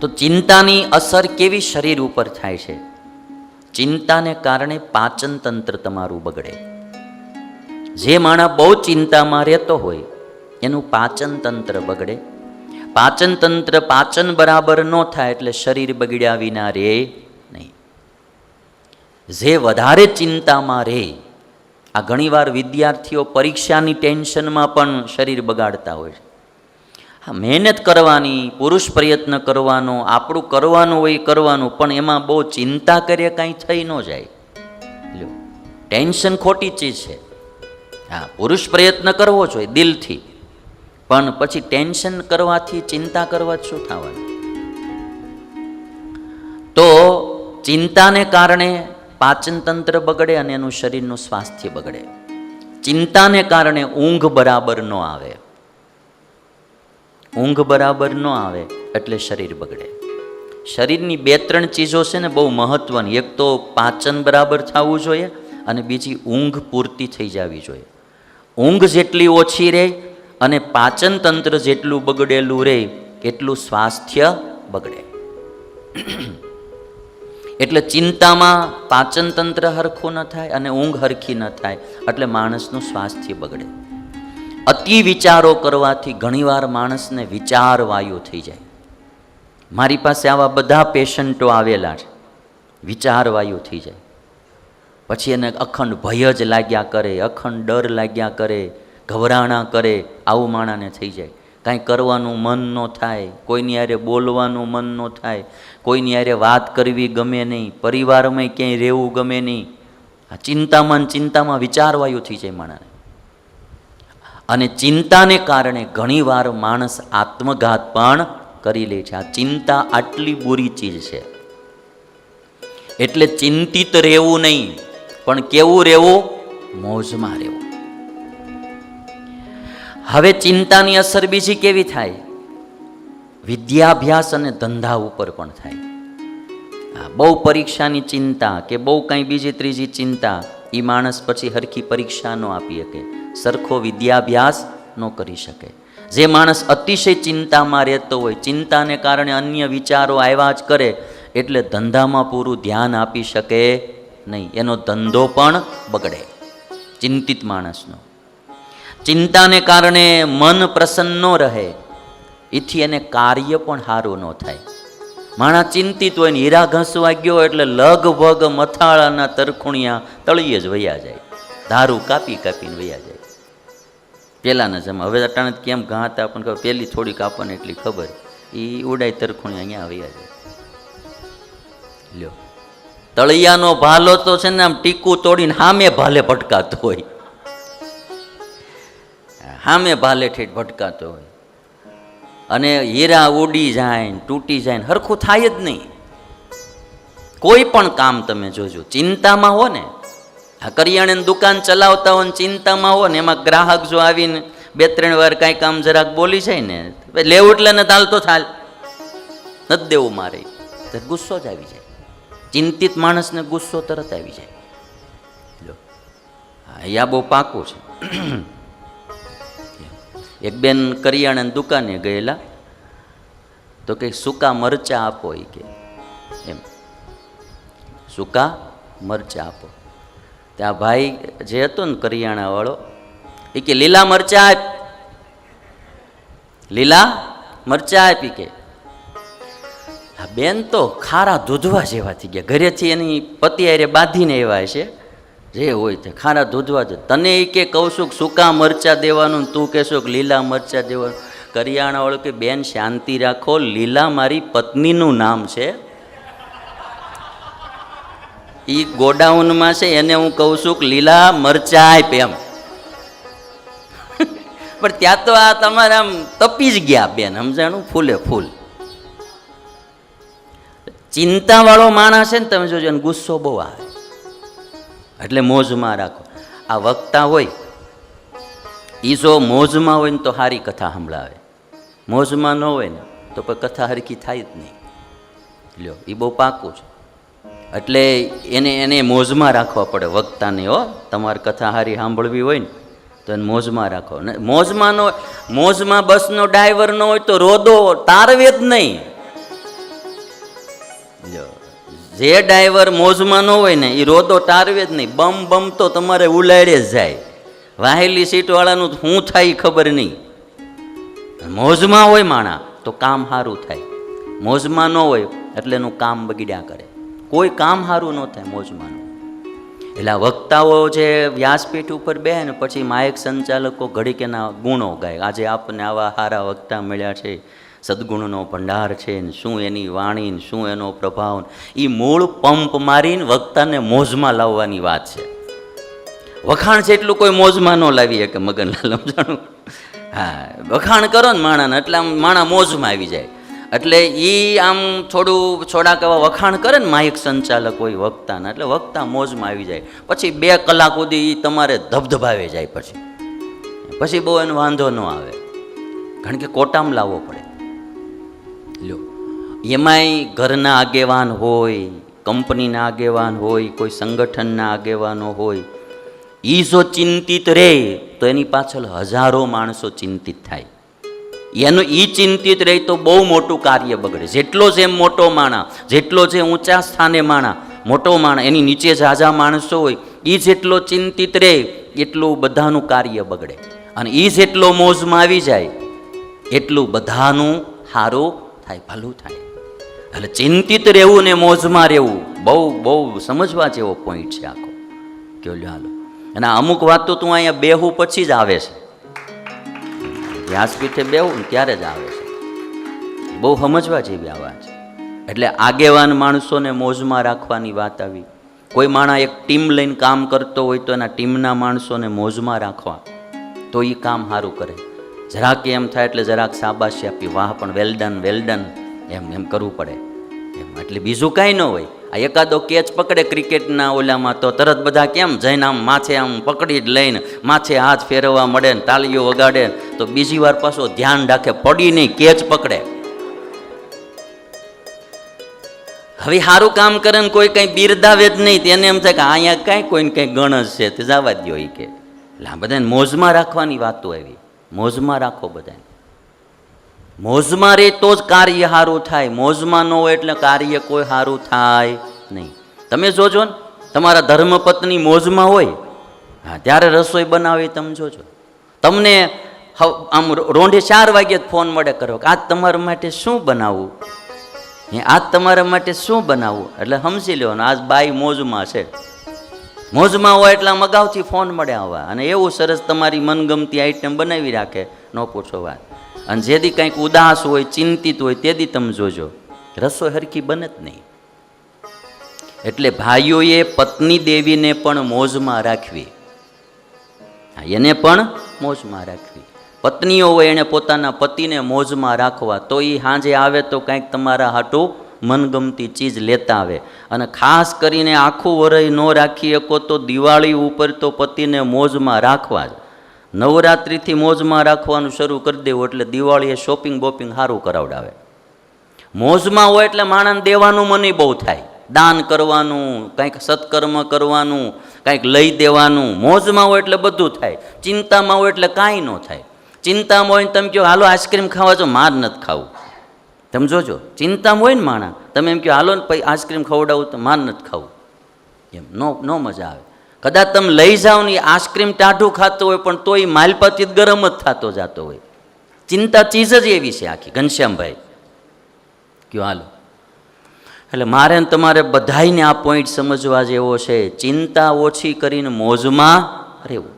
તો ચિંતાની અસર કેવી શરીર ઉપર થાય છે? ચિંતાને કારણે પાચન તંત્ર તમારું બગડે. જે માણસ બહુ ચિંતામાં રહેતો હોય, એનું પાચન તંત્ર બગડે. પાચન તંત્ર પાચન બરાબર ન થાય એટલે શરીર બગડ્યા વિના રહે નહીં. જે વધારે ચિંતામાં રહે, આ ઘણીવાર વિદ્યાર્થીઓ પરીક્ષાની ટેન્શનમાં પણ શરીર બગાડતા હોય છે. મહેનત કરવાની, પુરુષ પ્રયત્ન કરવાનો, આપણું કરવાનું હોય કરવાનું, પણ એમાં બહુ ચિંતા કરીએ કાંઈ થઈ ન જાય. લ્યો, ટેન્શન ખોટી ચીજ છે. હા, પુરુષ પ્રયત્ન કરવો જોઈએ દિલથી. પણ પછી ટેન્શન કરવાથી ચિંતા કરવા શું થવાનું? તો ચિંતાને કારણે પાચન તંત્ર બગડે અને એનું શરીરનું સ્વાસ્થ્ય બગડે. ચિંતાને કારણે ઊંઘ બરાબર ન આવે. ઊંઘ બરાબર ન આવે એટલે શરીર બગડે. શરીરની બે ત્રણ ચીજો છે ને બહુ મહત્વની. એક તો પાચન બરાબર થવું જોઈએ અને બીજી ઊંઘ પૂરતી થઈ જવી જોઈએ. ઊંઘ જેટલી ઓછી રહે અને પાચન તંત્ર જેટલું બગડેલું રહે એટલું સ્વાસ્થ્ય બગડે. એટલે ચિંતામાં પાચન તંત્ર હરખું ન થાય અને ઊંઘ હરખી ન થાય. એટલે માણસનું સ્વાસ્થ્ય બગડે. અતિ વિચારો કરવાથી ઘણીવાર માણસને વિચાર વાયુ થઈ જાય. મારી પાસે આવા બધા પેશન્ટો આવેલા છે. વિચાર વાયુ થઈ જાય. પછી એને અખંડ ભય જ લાગ્યા કરે, અખંડ ડર લાગ્યા કરે, ગભરાણા કરે, આવું માણાને થઈ જાય. કાંઈ કરવાનું મન ન થાય, કોઈની યારે બોલવાનું મન ન થાય, કોઈની યારે વાત કરવી ગમે નહીં, પરિવારમાં ક્યાંય રહેવું ગમે નહીં. આ ચિંતામાં ચિંતામાં વિચારવાયું થઈ જાય માણાને. અને ચિંતાને કારણે ઘણીવાર માણસ આત્મઘાત પણ કરી લે છે. આ ચિંતા આટલી બુરી ચીજ છે. એટલે ચિંતિત રહેવું નહીં, પણ કેવું રહેવું? મોજમાં રહેવું. હવે ચિંતાની અસર બીજી કેવી થાય? વિદ્યાભ્યાસ અને ધંધા ઉપર પણ થાય. બહુ પરીક્ષાની ચિંતા કે બહુ કંઈ બીજી ત્રીજી ચિંતા એ માણસ પછી હરખી પરીક્ષા ન આપી શકે, સરખો વિદ્યાભ્યાસ ન કરી શકે. જે માણસ અતિશય ચિંતામાં રહેતો હોય, ચિંતાને કારણે અન્ય વિચારો આવ્યા જ કરે, એટલે ધંધામાં પૂરું ધ્યાન આપી શકે નહીં. એનો ધંધો પણ બગડે, ચિંતિત માણસનો. ચિંતાને કારણે મન પ્રસન્ન ન રહે, એથી એને કાર્ય પણ સારું ન થાય. માણસ ચિંતિત હોય ને હીરા ઘસવા ગયો એટલે લગભગ મથાળાના તરખુણિયા તળિયે જ વયા જાય. ધારું કાપી કાપીને વયા જાય. પહેલાંના જમા હવે અટાણે કેમ ઘા હતા? આપણને ખબર પહેલી થોડીક આપણને એટલી ખબર. એ ઉડાય તરખુણિયા અહીંયા વયા જાય. લ્યો. તળિયાનો ભાલો તો છે ને આમ ટીકું તોડીને હામે ભાલે ભટકાતો હોય. હામે ભાલે ઠેઠ ભટકાતો હોય. અને હીરા ઉડી જાય ને તૂટી જાય ને હરખું થાય જ નહીં. કોઈ પણ કામ તમે જોજો. ચિંતામાં હો ને. આ કરિયાણાની દુકાન ચલાવતા હો ને ચિંતામાં હો ને. એમાં ગ્રાહક જો આવીને બે ત્રણ વાર કાંઈ કામ જરાક બોલી જાય ને, તો લેવું એટલે ને તાલતો થાલ. નથી દેવું મારે. તો ગુસ્સો જ આવી જાય. ચિંતિત માણસને ગુસ્સો તરત આવી જાય. લો. આ બહુ પાકું છે. એક બેન કરિયાણાની દુકાને ગયેલા. તો કે સૂકા મરચા આપો એ કે. એમ. સૂકા મરચા આપો. ત્યાં ભાઈ જે હતો ને કરિયાણાવાળો એ કે, લીલા મરચા આપ. લીલા મરચા આપી કે. બેન તો ખારા દૂધવા જેવા થઈ ગયા. ઘરેથી એની પતિ અરે બાંધીને એવા છે જે હોય તે ખારા દૂધવા જ તને એ કે કહું છું કે સૂકા મરચા દેવાનું તું કહેશો કે લીલા મરચા દેવાનું કરિયાણાવાળું કે બેન શાંતિ રાખો, લીલા મારી પત્નીનું નામ છે. એ ગોડાઉનમાં છે, એને હું કહું છું કે લીલા મરચા આપ એમ. પણ ત્યાં તો આ તમારે આમ તપી જ ગયા બેન, સમજાણું? ફૂલે ફૂલ. ચિંતાવાળો માણસ છે ને તમે જોજો ગુસ્સો બહુ આવે. એટલે મોજમાં રાખો. આ વક્તા હોય એ જો મોજમાં હોય ને તો સારી કથા સંભળાવે. મોજમાં ન હોય ને તો પછી કથા હરખી થાય જ નહીં. લ્યો એ બહુ પાકું છે. એટલે એને એને મોજમાં રાખવા પડે વક્તાને, હો. તમારે કથા હારી સાંભળવી હોય ને, તો એને મોજમાં રાખો. ને મોજમાં ન મોજમાં બસનો ડ્રાઈવર ન હોય તો રોદો તારવે જ નહીં. જે ડ્રાઈવર મોજમાં ન હોય ને એ રોદો ટારવે જ નહીં. બમ બમ તો તમારે ઉલાડે જ જાય. વાહેલી સીટવાળાનું શું થાય ખબર નહીં. મોજમાં હોય માણા, તો કામ સારું થાય. મોજમાં ન હોય એટલે એનું કામ બગડ્યા કરે. કોઈ કામ સારું ન થાય મોજમાંનું એટલે વક્તાઓ જે વ્યાસપીઠ ઉપર બે ને, પછી માયક સંચાલકો ઘડીકેના ગુણો ગાય. આજે આપણને આવા સારા વક્તા મળ્યા છે. સદગુણનો ભંડાર છે ને શું એની વાણી ને શું એનો પ્રભાવ એ મૂળ પંપ મારીને વક્તાને મોજમાં લાવવાની વાત છે. વખાણ છે એટલું કોઈ મોજમાં ન લાવી શકે મગનલાલ સમજાણું હા, વખાણ કરો ને માણાને, એટલે આમ માણા મોજમાં આવી જાય. એટલે એ આમ થોડું, થોડાક એવા વખાણ કરે ને માયક સંચાલક હોય વક્તાના, એટલે વક્તા મોજમાં આવી જાય. પછી બે કલાક સુધી એ તમારે ધબધબાવે જાય પછી. પછી બહુ એનો વાંધો ન આવે. કારણ કે કોટામાં લાવવો પડે. લ્યો. એમાંય ઘરના આગેવાન હોય, કંપનીના આગેવાન હોય, કોઈ સંગઠનના આગેવાનો હોય એ જો ચિંતિત રહે તો એની પાછળ હજારો માણસો ચિંતિત થાય. એનું એ ચિંતિત રહે તો બહુ મોટું કાર્ય બગડે. જેટલો જેમ મોટો માણા, જેટલો જે ઊંચા સ્થાને માણા, મોટો માણા, એની નીચે ઝાઝા માણસો હોય એ જેટલો ચિંતિત રહે એટલું બધાનું કાર્ય બગડે. અને એ જેટલો મોજમાં આવી જાય, એટલું બધાનું સારું થાય, ભલું થાય. એટલે ચિંતિત રહેવું ને મોજમાં રહેવું, બહુ બહુ સમજવા જેવો પોઈન્ટ છે આખો. લ્યો, હાલો. અને અમુક વાત તો તું અહીંયા બેહું પછી જ આવે છે. વ્યાસપીઠે બેહું ત્યારે જ આવે છે. બહુ સમજવા જેવી આ વાત છે. એટલે આગેવાન માણસોને મોજમાં રાખવાની વાત આવી. કોઈ માણસ એક ટીમ લઈને કામ કરતો હોય તો એના ટીમના માણસોને મોજમાં રાખવા. તો એ કામ સારું કરે. જરાક એમ થાય એટલે જરાક શાબાશી આપી, વાહ, પણ વેલડન વેલડન વેલ એમ એમ કરવું પડે. એમ, એટલે બીજું કાંઈ ન હોય. આ એકાદો કેચ પકડે ક્રિકેટના ઓલામાં તો તરત બધા કેમ જઈને આમ માથે આમ પકડી જ લઈને માથે હાથ ફેરવવા મળે ને તાલીઓ વગાડે તો બીજી વાર પાછો ધ્યાન રાખે, પડી નહીં, કેચ પકડે. હવે સારું કામ કરે ને કોઈ કંઈ બિરદાવે જ નહીં, તેને એમ થાય કે અહીંયા કાંઈ કોઈને કંઈ ગણસ છે, તે જવા દો એ કે. એટલે આ બધાને મોજમાં રાખવાની વાતો આવી. મોજમાં રાખો બધાને. મોજમાં રહે તો જ કાર્ય સારું થાય. મોજમાં ન હોય એટલે કાર્ય કોઈ સારું થાય નહીં. તમે જોજો ને, તમારા ધર્મપત્ની મોજમાં હોય, હા, ત્યારે રસોઈ બનાવી તમે જોજો. તમને આમ રોંઢે ચાર વાગ્યે જ ફોન મળે કરો કે આજ તમારા માટે શું બનાવવું આજ તમારા માટે શું બનાવવું એટલે સમજી લેવાનું આજ બાઈ મોજમાં છે. મોજમાં હોય એટલા મગાવથી ફોન મળે આવા. અને એવું સરસ તમારી મનગમતી આઈટમ બનાવી રાખે, ન પૂછો વાત. અને જેદી કંઈક ઉદાસ હોય, ચિંતિત હોય તે દી તમે જોજો. રસોઈ હરખી બને જ નહીં. એટલે ભાઈઓએ પત્ની દેવીને પણ મોજમાં રાખવી. એને પણ મોજમાં રાખવી. પત્નીઓ હોય એણે પોતાના પતિને મોજમાં રાખવા. તો એ સાંજે આવે તો કંઈક તમારા હાટું મનગમતી ચીજ લેતા આવે. અને ખાસ કરીને આખું વરય ન રાખી શકો તો દિવાળી ઉપર તો પતિને મોજમાં રાખવા જ. નવરાત્રિથી મોજમાં રાખવાનું શરૂ કરી દેવું એટલે દિવાળીએ શોપિંગ બોપિંગ સારું કરાવડાવે. મોજમાં હોય એટલે માણસ દેવાનું મને બહુ થાય. દાન કરવાનું, કંઈક સત્કર્મ કરવાનું, કંઈક લઈ દેવાનું. મોજમાં હોય એટલે બધું થાય. ચિંતામાં હોય એટલે કાંઈ ન થાય. ચિંતામાં હોય તમે કહો, હાલો આઈસ્ક્રીમ ખાવા છો માર નથી ખાવું. તમે જોજો ચિંતામાં હોય ને માણા તમે એમ કહો, હાલો ને પછી આઈસ્ક્રીમ ખવડાવું તો માર નથી ખાવું. એમ, નો નો મજા આવે. કદાચ તમે લઈ જાઓ ને એ આઈસ્ક્રીમ ટાઢું ખાતો હોય, પણ તોય માલપાતી જ ગરમ જ થતો જતો હોય. ચિંતા ચીજ જ એવી છે આખી, ઘનશ્યામભાઈ. કયો હાલો. એટલે મારે ને તમારે બધાયને આ પોઈન્ટ સમજવા જેવો છે, ચિંતા ઓછી કરીને મોજમાં રહેવું.